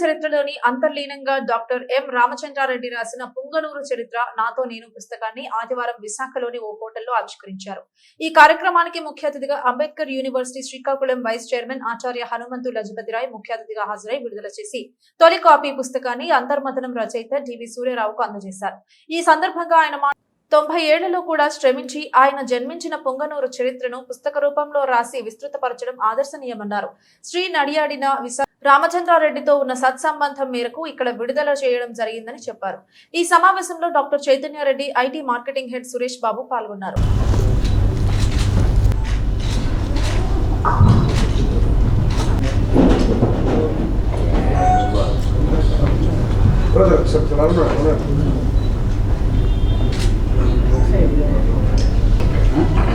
చరిత్రలోని అంతర్లీనంగా doctor M Ramachandra Reddy రాసిన పుంగనూరు చరిత్ర నాతో నేను పుస్తకాన్ని ఆదివారం విశాఖలోని ఓ హోటల్లో ఆవిష్కరించారు. ఈ కార్యక్రమానికి ముఖ్య అతిథిగా Ambedkar university Srikakulam vice chairman Acharya Hanumanthu Lajapathi Rai ముఖ్య అతిథిగా హాజరై విడుదల చేసి తొలి కాపీ పుస్తకాన్ని అంతర్మథనం రచయిత డివి సూర్యరావుకు అందజేశారు. ఈ సందర్భంగా ఆయన తొంభై ఏళ్ళలో కూడా శ్రమించి ఆయన జన్మించిన పొంగనూరు చరిత్రను పుస్తక రూపంలో రాసి విస్తృతపరచడం ఆదర్శనీయమన్నారు. శ్రీ నడియాడిన విశా రామచంద్రారెడ్డితో ఉన్న సత్సంబంధం మేరకు ఇక్కడ విడుదల చేయడం జరిగిందని చెప్పారు. ఈ సమావేశంలో doctor Chaitanya Reddy IT marketing head Suresh Babu పాల్గొన్నారు.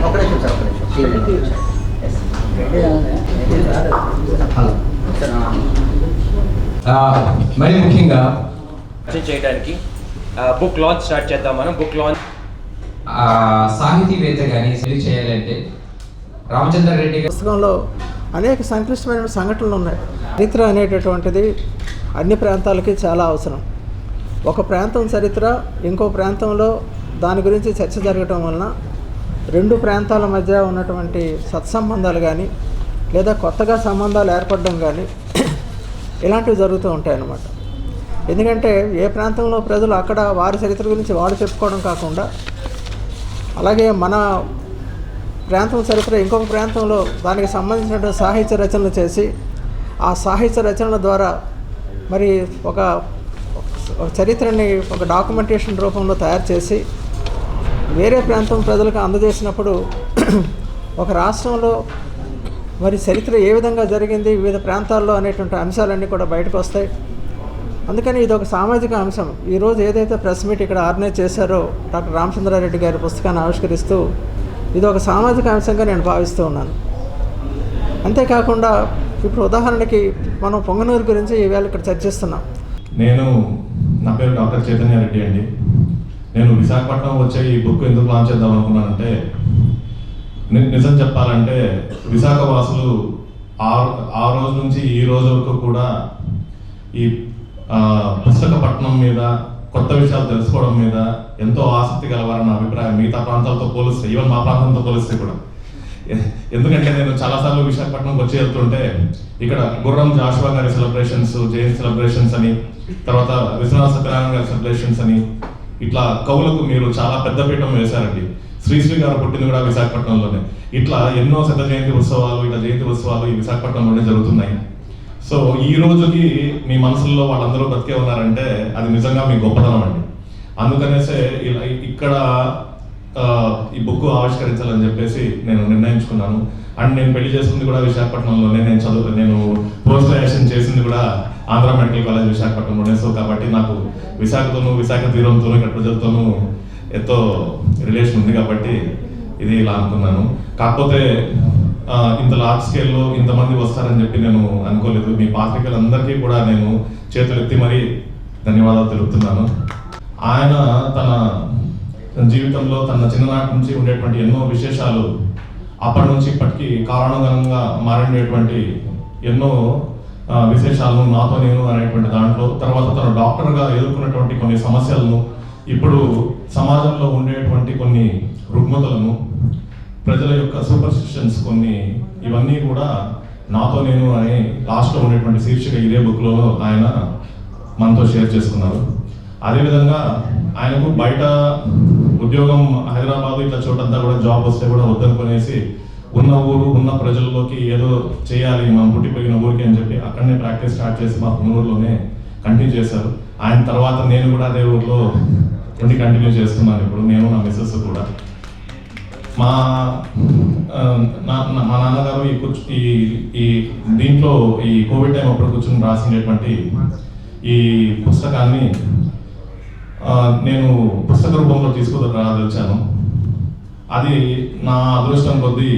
ఒక నిమిషం సార్ ఒక నిమిషం. హలో. మరి ముఖ్యంగా చేయడానికి బుక్ లాంచ్ స్టార్ట్ చేద్దాం మనం. బుక్ లాంచ్ ఆ, సాహితీవేత్త కానీ చేయాలంటే రామచంద్ర రెడ్డి గారు పుస్తకంలో అనేక సంక్లిష్టమైన సంఘటనలు ఉన్నాయి. చరిత్ర అనేటటువంటిది అన్ని ప్రాంతాలకి చాలా అవసరం. ఒక ప్రాంతం చరిత్ర ఇంకో ప్రాంతంలో దాని గురించి చర్చ జరగటం వలన రెండు ప్రాంతాల మధ్య ఉన్నటువంటి సత్సంబంధాలు కానీ లేదా కొత్తగా సంబంధాలు ఏర్పడడం కానీ ఇలాంటివి జరుగుతూ ఉంటాయి అన్నమాట. ఎందుకంటే ఏ ప్రాంతంలో ప్రజలు అక్కడ వారి చరిత్ర గురించి వారు చెప్పుకోవడం కాకుండా అలాగే మన ప్రాంతం చరిత్ర ఇంకొక ప్రాంతంలో దానికి సంబంధించిన సాహిత్య రచనలు చేసి ఆ సాహిత్య రచనల ద్వారా మరి ఒక ఒక చరిత్రని ఒక డాక్యుమెంటేషన్ రూపంలో తయారు చేసి వేరే ప్రాంతం ప్రజలకు అందజేసినప్పుడు ఒక రాష్ట్రంలో మరి చరిత్ర ఏ విధంగా జరిగింది వివిధ ప్రాంతాల్లో అనేటువంటి అంశాలన్నీ కూడా బయటకు వస్తాయి. అందుకని ఇది ఒక సామాజిక అంశం. ఈరోజు ఏదైతే ప్రెస్ మీట్ ఇక్కడ ఆర్గనైజ్ చేశారో డాక్టర్ రామచంద్రారెడ్డి గారి పుస్తకాన్ని ఆవిష్కరిస్తూ ఇది ఒక సామాజిక అంశంగా నేను భావిస్తూ ఉన్నాను. అంతేకాకుండా ఇప్పుడు ఉదాహరణకి మనం పొంగనూరు గురించి ఈవేళ ఇక్కడ చర్చిస్తున్నాం. నేను నా పేరు డాక్టర్ చైతన్య రెడ్డి అండి. నేను విశాఖపట్నం వచ్చే ఈ బుక్ ఎందుకు లాంచ్ చేద్దాం అనుకున్నానంటే నిజం చెప్పాలంటే విశాఖ వాసులు ఆ రోజు నుంచి ఈ రోజు వరకు కూడా ఈ పుస్తకపట్నం పుస్తక పట్టణం మీద కొత్త విషయాలు తెలుసుకోవడం మీద ఎంతో ఆసక్తి గలవారని నా అభిప్రాయం. మిగతా ప్రాంతాలతో పోలిస్తే ఈవెన్ మా ప్రాంతంతో పోలిస్తే కూడా. ఎందుకంటే నేను చాలాసార్లు విశాఖపట్నంకి వచ్చి వెళ్తుంటే ఇక్కడ గుర్రం జాషువా గారి సెలబ్రేషన్స్ జైన్ సెలబ్రేషన్స్ అని తర్వాత విశ్వనాథ సత్యనారాయణ గారి సెలబ్రేషన్స్ అని ఇట్లా కవులకు మీరు చాలా పెద్ద పీఠం వేశారండి. శ్రీశ్రీ గారు పుట్టింది కూడా విశాఖపట్నంలోనే. ఇట్లా ఎన్నో శత జయంతి ఉత్సవాలు ఇట్లా జయంతి ఉత్సవాలు ఈ విశాఖపట్నంలోనే జరుగుతున్నాయి. సో ఈ రోజుకి మీ మనసుల్లో వాళ్ళందరూ బతికే ఉన్నారంటే అది నిజంగా మీ గొప్పతనం అండి. అందుకనేసే ఇలా ఇక్కడ ఈ బుక్ ఆవిష్కరించాలని చెప్పేసి నేను నిర్ణయించుకున్నాను. అండ్ నేను పెళ్ళి చేసుకుంది కూడా విశాఖపట్నంలోనే. నేను చదువు నేను పోస్ట్ గ్రాడ్యుయేషన్ చేసింది కూడా ఆంధ్ర మెడికల్ కాలేజ్ విశాఖపట్నంలోనే. సో కాబట్టి నాకు విశాఖతోనూ విశాఖ తీరంతోనూ ఇక్కడ ప్రజలతోనూ ఎంతో రిలేషన్ ఉంది కాబట్టి ఇది ఇలా అనుకున్నాను. కాకపోతే ఇంత లార్జ్ స్కేల్లో ఇంతమంది వస్తారని చెప్పి నేను అనుకోలేదు. మీ పాత్రికలందరికీ కూడా నేను చేతులెత్తి మరీ ధన్యవాదాలు తెలుపుతున్నాను. ఆయన తన జీవితంలో తన చిన్ననాటి నుంచి ఉండేటువంటి ఎన్నో విశేషాలు అప్పటి నుంచి ఇప్పటికీ కారణంగా మారినటువంటి ఎన్నో విశేషాలను నాతో నేను అనేటువంటి దాంట్లో తర్వాత తను డాక్టర్గా ఎదుర్కొన్నటువంటి కొన్ని సమస్యలను ఇప్పుడు సమాజంలో ఉండేటువంటి కొన్ని రుగ్మతలను ప్రజల యొక్క సూపర్స్టిషన్స్ కొన్ని ఇవన్నీ కూడా నాతో నేను అని లాస్ట్లో ఉండేటువంటి శీర్షిక ఇదే బుక్లో ఆయన మనతో షేర్ చేసుకున్నారు. అదేవిధంగా ఆయనకు బయట ఉద్యోగం హైదరాబాద్ ఇట్లా చోటంతా కూడా జాబ్ వస్తే కూడా వద్దనుకునేసి ఉన్న ఊరు ఉన్న ప్రజల్లోకి ఏదో చేయాలి మనం పుట్టిపోయిన ఊరికి అని చెప్పి అక్కడనే ప్రాక్టీస్ స్టార్ట్ చేసి మా ఊరిలోనే కంటిన్యూ చేశారు. ఆయన తర్వాత నేను కూడా అదే ఊర్లో ఉండి కంటిన్యూ చేస్తున్నాను ఇప్పుడు నేను నా మిస్సెస్ కూడా. మా um, మా నాన్నగారు ఈ కూర్చు ఈ ఈ దీంట్లో ఈ కోవిడ్ టైం అప్పుడు కూర్చొని రాసినటువంటి ఈ పుస్తకాన్ని నేను పుస్తక రూపంలో తీసుకుని వచ్చాను అది నా అదృష్టం కొద్దీ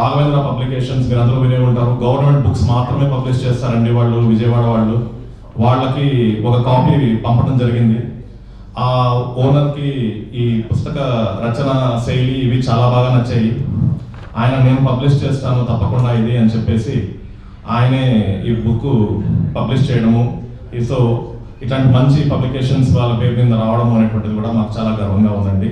రాఘవేంద్ర పబ్లికేషన్స్ మీరు అందరూ వినే ఉంటారు. గవర్నమెంట్ బుక్స్ మాత్రమే పబ్లిష్ చేస్తారండి వాళ్ళు విజయవాడ వాళ్ళు. వాళ్ళకి ఒక కాపీ పంపడం జరిగింది. ఆ ఓనర్కి ఈ పుస్తక రచన శైలి ఇవి చాలా బాగా నచ్చాయి. ఆయన నేను పబ్లిష్ చేస్తాను తప్పకుండా ఇది అని చెప్పేసి ఆయనే ఈ బుక్ పబ్లిష్ చేయడము. ఈ సో ఇట్లాంటి మంచి పబ్లికేషన్స్ వాళ్ళ పేరు మీద రావడం అనేటువంటిది కూడా మాకు చాలా గర్వంగా ఉందండి.